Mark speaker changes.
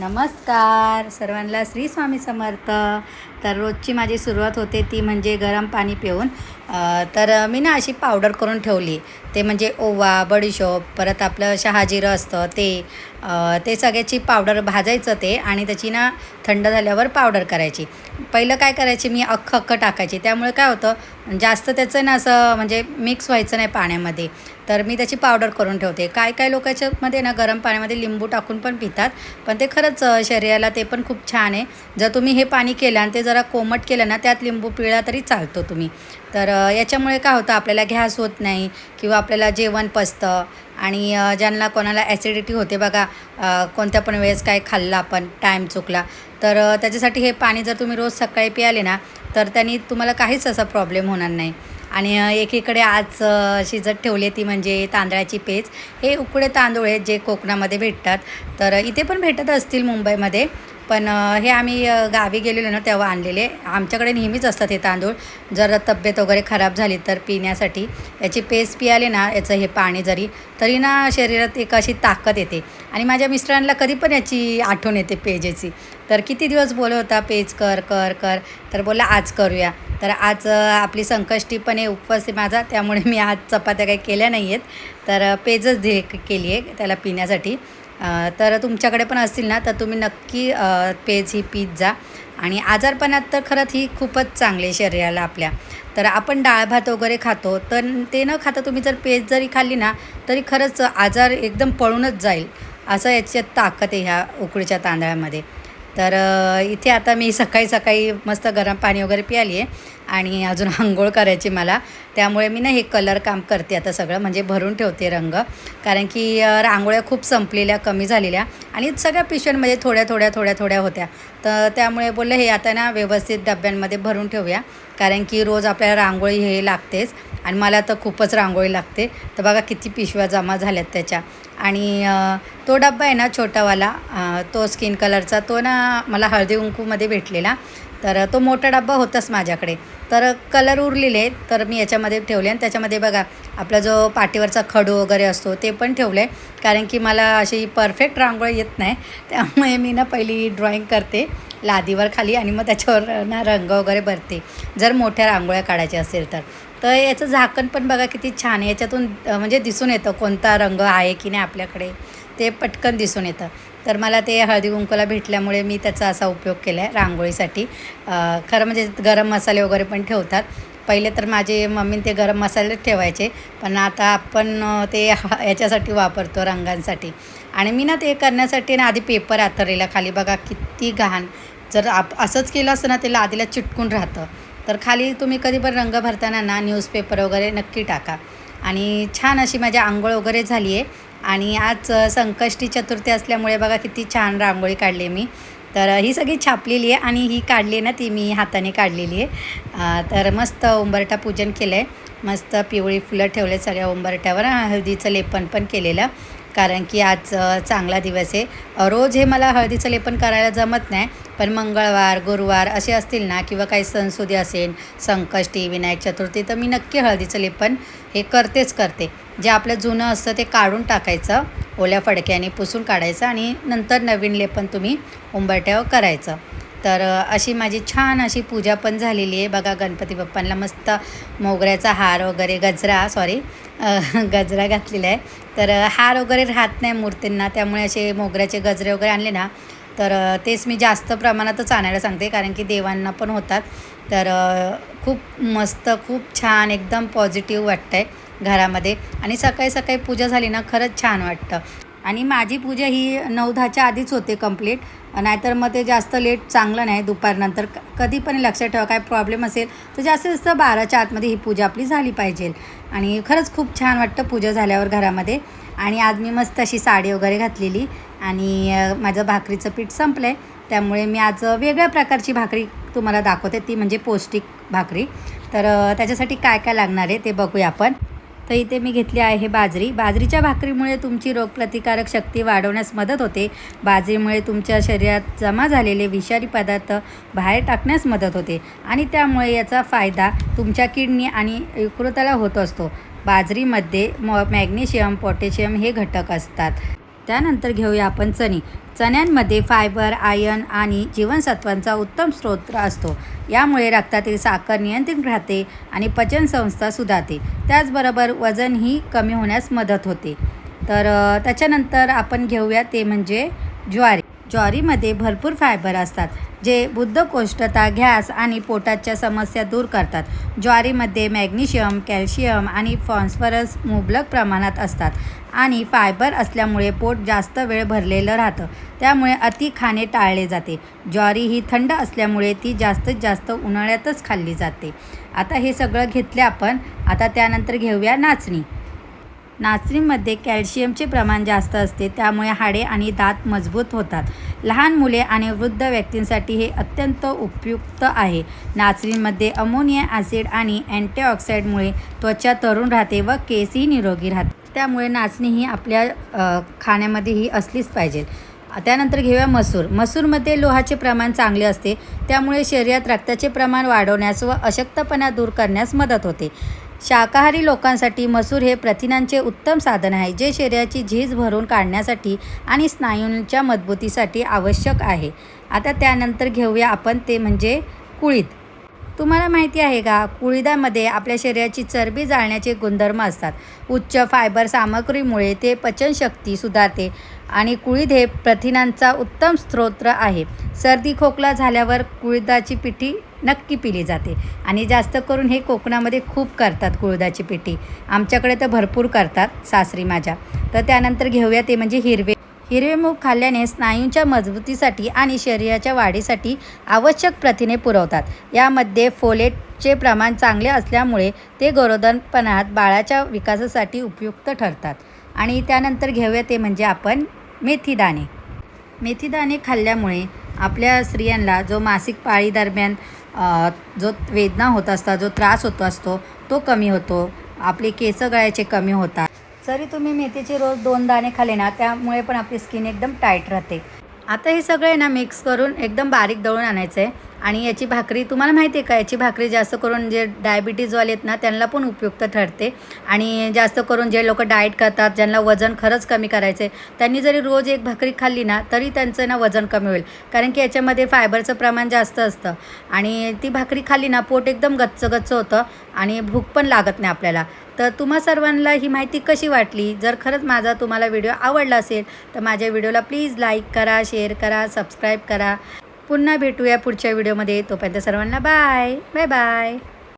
Speaker 1: नमस्कार. सर्वांना श्री स्वामी समर्थ. तर रोजची माझी सुरुवात होते ती म्हणजे गरम पाणी पिऊन तर मी ना अशी पावडर करून ठेवली. ते म्हणजे ओवा बडीशोप परत आपलं शहाजिरं असतं ते ते सगळ्याची पावडर भाजायचं ते आणि त्याची ना थंड झाल्यावर पावडर करायची. पहिलं काय करायची मी अख्खं अख्खं टाकायची. त्यामुळे काय होतं जास्त त्याचं ना असं म्हणजे मिक्स व्हायचं नाही पाण्यामध्ये. तर मी त्याची पावडर करून ठेवते. काय काय लोकांच्यामध्ये ना गरम पाण्यामध्ये लिंबू टाकून पण पितात पण ते खरंच शरीराला ते पण खूप छान आहे. जर तुम्ही हे पाणी केलं आणि ते जरा कोमट केलं ना त्यात लिंबू पिळा तरी चालतो तुम्ही. तर याच्यामुळे काय होतं आपल्याला घ्यास होत नाही किंवा आपल्याला जेवण पचतं. आणि ज्यांना कोणाला ॲसिडिटी होते बघा कोणत्या पण वेळेस काय खाल्लं आपण टाईम चुकला तर त्याच्यासाठी हे पाणी जर तुम्ही रोज सकाळी प्याले ना तर त्यांनी तुम्हाला काहीच असा प्रॉब्लेम होणार नाही. आणि एकीकडे आज शिजत ठेवली आहे ती म्हणजे तांदळाची पेज. हे उकडे तांदूळ आहेत जे कोकणामध्ये भेटतात. तर इथे पण भेटत असतील मुंबईमध्ये. पण हे आम्ही गावी गेलेलो ना तेव्हा आणलेले. आमच्याकडे नेहमीच असतात हे तांदूळ. जर तब्येत वगैरे खराब झाली तर पिण्यासाठी. याची पेस्ट पियाले ना याचं हे पाणी जरी तरी ना शरीरात एक अशी ताकद येते. आणि माझ्या मिस्टरांना कधी पण याची आठवण येते पेजेची. तर किती दिवस बोलत होता पेज कर कर कर. तर बोला आज करूया. तर आज आपली संकष्टी पण आहे उपवास आहे माझा. त्यामुळे मी आज चपात्या काही केल्या नाही आहेत तर पेजच दे केली आहे त्याला पिण्यासाठी. तर तुमच्याकडे पण असतील ना तर तुम्ही नक्की पेज ही पीत जा. आणि आजारपणात तर खरंच ही खूपच चांगली शरीराला आपल्या. तर आपण डाळ भात वगैरे खातो तर ते न खाता तुम्ही जर पेज जरी खाल्ली ना तरी खरंच आजार एकदम पळूनच जाईल. असं याच्यात ताकद आहे ह्या उकडीच्या तांदळामध्ये. तर इथे आता मी सकाळी सकाळी मस्त गरम पाणी वगैरे प्याली आहे आणि अजून आंघोळ करायची मला. त्यामुळे मी ना हे कलर काम करते आता सगळं म्हणजे भरून ठेवते रंग. कारण की रांगोळ्या खूप संपलेल्या कमी झालेल्या आणि सगळ्या पिशव्यांमध्ये म्हणजे थोड्या थोड्या थोड्या थोड्या होत्या. तर त्यामुळे बोललं हे आता ना व्यवस्थित डब्यांमध्ये भरून ठेवूया. कारण की रोज आपल्याला रांगोळी हे लागतेच आणि मला तर खूपच रांगोळी लागते. तर बघा किती पिशव्या जमा झाल्यात त्याच्या. आणि तो डब्बा आहे ना छोटावाला तो स्किन कलरचा तो ना मला हळदी कुंकूमध्ये भेटलेला. तर तो मोठा डब्बा होताच माझ्याकडे. तर कलर उरलेले तर मी याच्यामध्ये ठेवले आणि त्याच्यामध्ये बघा आपला जो पाठीवरचा खडू वगैरे असतो ते पण ठेवलं. आहे कारण की मला अशी परफेक्ट रांगोळी येत नाही त्यामुळे मी ना पहिली ड्रॉईंग करते लादीवर खाली आणि मग त्याच्यावर ना रंग वगैरे भरते. जर मोठ्या रांगोळ्या काढायच्या असेल तर. तर याचं झाकण पण बघा किती छान आहे. याच्यातून म्हणजे दिसून येतं कोणता रंग आहे की नाही आपल्याकडे. ते पटकन दिसून येतं. तर मला ते हळदी कुंकूला भेटल्यामुळे मी त्याचा असा उपयोग केला आहे रांगोळीसाठी खरं म्हणजे गरम मसाले वगैरे पण ठेवतात. पहिले तर माझे मम्मी ते गरम मसाले ठेवायचे पण आता आपण ते ह- याच्यासाठी वापरतो रंगांसाठी. आणि मी ना ते करण्यासाठी ना आधी पेपर आतरलेला खाली बघा किती घाण. जर आप असंच केलं असतं ना ते लादीला चिटकून राहतं. तर खाली तुम्ही कधी पण रंग भरताना ना न्यूजपेपर वगैरे नक्की टाका. आणि छान अशी माझी आंघोळ वगैरे झाली आहे आणि आज संकष्टी चतुर्थी असल्यामुळे बघा किती छान रांगोळी काढली मी. तर ही सगळी छापलेली आहे आणि ही काढली आहे ना ती मी हाताने काढलेली आहे. तर मस्त उंबरठा पूजन केलं आहे मस्त पिवळी फुलं ठेवले सगळ्या उंबरठ्यावर हळदीचं लेपन पण केलेलं. कारण की आज चांगला दिवस आहे. रोज हे मला हळदीचं लेपन करायला जमत नाही. पण मंगळवार गुरुवार असे असतील ना किंवा काही सणसुदी असेल संकष्टी विनायक चतुर्थी तर मी नक्की हळदीचं लेपन हे करतेच करते. जे आपलं जुनं असतं ते काढून टाकायचं ओल्या फडक्याने पुसून काढायचं आणि नंतर नवीन लेपन तुम्ही उंबरट्यावर करायचं. तर अशी माझी छान अशी पूजा पण झालेली आहे. बघा गणपती बाप्पांना मस्त मोगऱ्याचा हार वगैरे गजरा सॉरी गजरा घातलेला आहे. तर हार वगैरे राहत नाही मूर्तींना त्यामुळे असे मोगऱ्याचे गजरे वगैरे आणले ना तर तेच मी जास्त प्रमाणातच आणायला सांगते कारण की देवांना पण होतात. तर खूप मस्त खूप छान एकदम पॉझिटिव्ह वाटतं आहे घरामध्ये. आणि सकाळी सकाळी पूजा झाली ना खरंच छान वाटतं. आणि माझी पूजा ही नऊ दहाच्या आधीच होते कंप्लीट. नाहीतर मग ते जास्त लेट चांगलं नाही दुपारनंतर. कधी पण लक्षात ठेवा काय प्रॉब्लेम असेल तर जास्तीत जास्त बाराच्या आतमध्ये ही पूजा आपली झाली पाहिजे. आणि खरंच खूप छान वाटतं पूजा झाल्यावर घरामध्ये. आणि आज मी मस्त अशी साडी वगैरे घातलेली. आणि माझं भाकरीचं पीठ संपलं आहे त्यामुळे मी आज वेगळ्या प्रकारची भाकरी तुम्हाला दाखवते. ती म्हणजे पौष्टिक भाकरी. तर त्याच्यासाठी काय काय लागणार आहे ते बघूया आपण. तर इथे मी घेतली आहे बाजरी. बाजरीच्या भाकरीमुळे तुमची रोगप्रतिकारक शक्ती वाढवण्यास मदत होते. बाजरीमुळे तुमच्या शरीरात जमा झालेले विषारी पदार्थ बाहेर टाकण्यास मदत होते. आणि त्यामुळे याचा फायदा तुमच्या किडनी आणि यकृताला होत असतो. बाजरीमध्ये मॉ मॅग्नेशियम पोटॅशियम हे घटक असतात. त्यानंतर घेऊया आपण चणे. चण्यांमध्ये फायबर आयर्न आणि जीवनसत्वांचा उत्तम स्रोत असतो. यामुळे रक्तातील साखर नियंत्रित राहते आणि पचनसंस्था सुधारते. त्याचबरोबर वजनही कमी होण्यास मदत होते. तर त्याच्यानंतर आपण घेऊया ते म्हणजे ज्वारी. ज्वारीमध्ये भरपूर फायबर असतात जे बुद्धकोष्ठता गॅस आणि पोटाच्या समस्या दूर करतात. ज्वारीमध्ये मॅग्नेशियम कॅल्शियम आणि फॉस्फरस मुबलक प्रमाणात असतात आणि फायबर असल्यामुळे पोट जास्त वेळ भरलेलं राहतं. त्यामुळे अति खाणे टाळले जाते. ज्वारी ही थंड असल्यामुळे ती जास्तीत जास्त उन्हाळ्यातच खाल्ली जाते. आता हे सगळं घेतले आपण. आता त्यानंतर घेऊया नाचणी. नाचणीमध्ये कॅल्शियमचे प्रमाण जास्त असते त्यामुळे हाडे आणि दात मजबूत होतात. लहान मुले आणि वृद्ध व्यक्तींसाठी हे अत्यंत उपयुक्त आहे. नाचणीमध्ये अमोनिया ॲसिड आणि अँटीऑक्साईडमुळे त्वचा तरुण राहते व केसही निरोगी राहते त्यामुळे नाचणी ही आपल्या खाण्यामध्ये ही असलीच पाहिजे. त्यानंतर घेऊया मसूर. मसूरमध्ये लोहाचे प्रमाण चांगले असते त्यामुळे शरीरात रक्ताचे प्रमाण वाढवण्यास व अशक्तपणा दूर करण्यास मदत होते. शाकाहारी लोकांसाठी मसूर हे प्रथिनांचे उत्तम साधन आहे जे शरीराची झीज भरून काढण्यासाठी आणि स्नायूंच्या मजबूतीसाठी आवश्यक आहे. आता त्यानंतर घेऊया आपण ते म्हणजे कुळीद. तुम्हाला माहिती आहे का कुळीदामध्ये आपल्या शरीराची चरबी जाळण्याचे गुणधर्म असतात. उच्च फायबर सामग्रीमुळे ते पचनशक्ती सुधारते आणि कुळीद हे प्रथिनांचा उत्तम स्रोत आहे. सर्दी खोकला झाल्यावर कुळदाची पिठी नक्की पिली जाते. आणि जास्त करून हे कोकणामध्ये खूप करतात कुळदाची पिठी. आमच्याकडे तर भरपूर करतात सासरी माझ्या. तर त्यानंतर घेऊया ते म्हणजे हिरवे. हिरवे मूग खाल्ल्याने स्नायूंच्या मजबूतीसाठी आणि शरीराच्या वाढीसाठी आवश्यक प्रथिने पुरवतात. यामध्ये फोलेटचे प्रमाण चांगले असल्यामुळे ते गरोदरपणात बाळाच्या विकासासाठी उपयुक्त ठरतात. आणि त्यानंतर घेऊया ते म्हणजे आपण मेथीदाणे. मेथीदाणे खाल्ल्यामुळे आपल्या स्त्रियांना जो मासिक पाळी दरम्यान जो वेदना होत असतात जो त्रास होत असतो तो कमी होतो. आपले केस गळायचे कमी होतात. जरी तुम्ही मेथीचे रोज दोन दाणे खाले ना त्यामुळे पण आपली स्किन एकदम टाईट राहते. आता हे सगळे ना मिक्स करून एकदम बारीक दळून आणायचं आहे आणि याची भाकरी तुम्हाला माहिती आहे का याची भाकरी जास्त करून जे डायबिटीजवाले आहेत ना त्यांना पण उपयुक्त ठरते. आणि जास्त करून जे लोक डाएट करतात ज्यांना वजन खरंच कमी करायचं आहे त्यांनी जरी रोज एक भाकरी खाल्ली ना तरी त्यांचं ना वजन कमी होईल. कारण की याच्यामध्ये फायबरचं प्रमाण जास्त असतं. आणि ती भाकरी खाल्ली ना पोट एकदम गच्च गच्च होतं आणि भूक पण लागत नाही आपल्याला. तर तुम्हा सर्वांना ही माहिती कशी वाटली? जर खरंच माझा तुम्हाला व्हिडिओ आवडला असेल तर माझ्या व्हिडिओला प्लीज लाईक करा शेअर करा सबस्क्राईब करा. पुन्हा भेटूया पुढच्या व्हिडिओमध्ये. तोपर्यंत सर्वांना बाय बाय बाय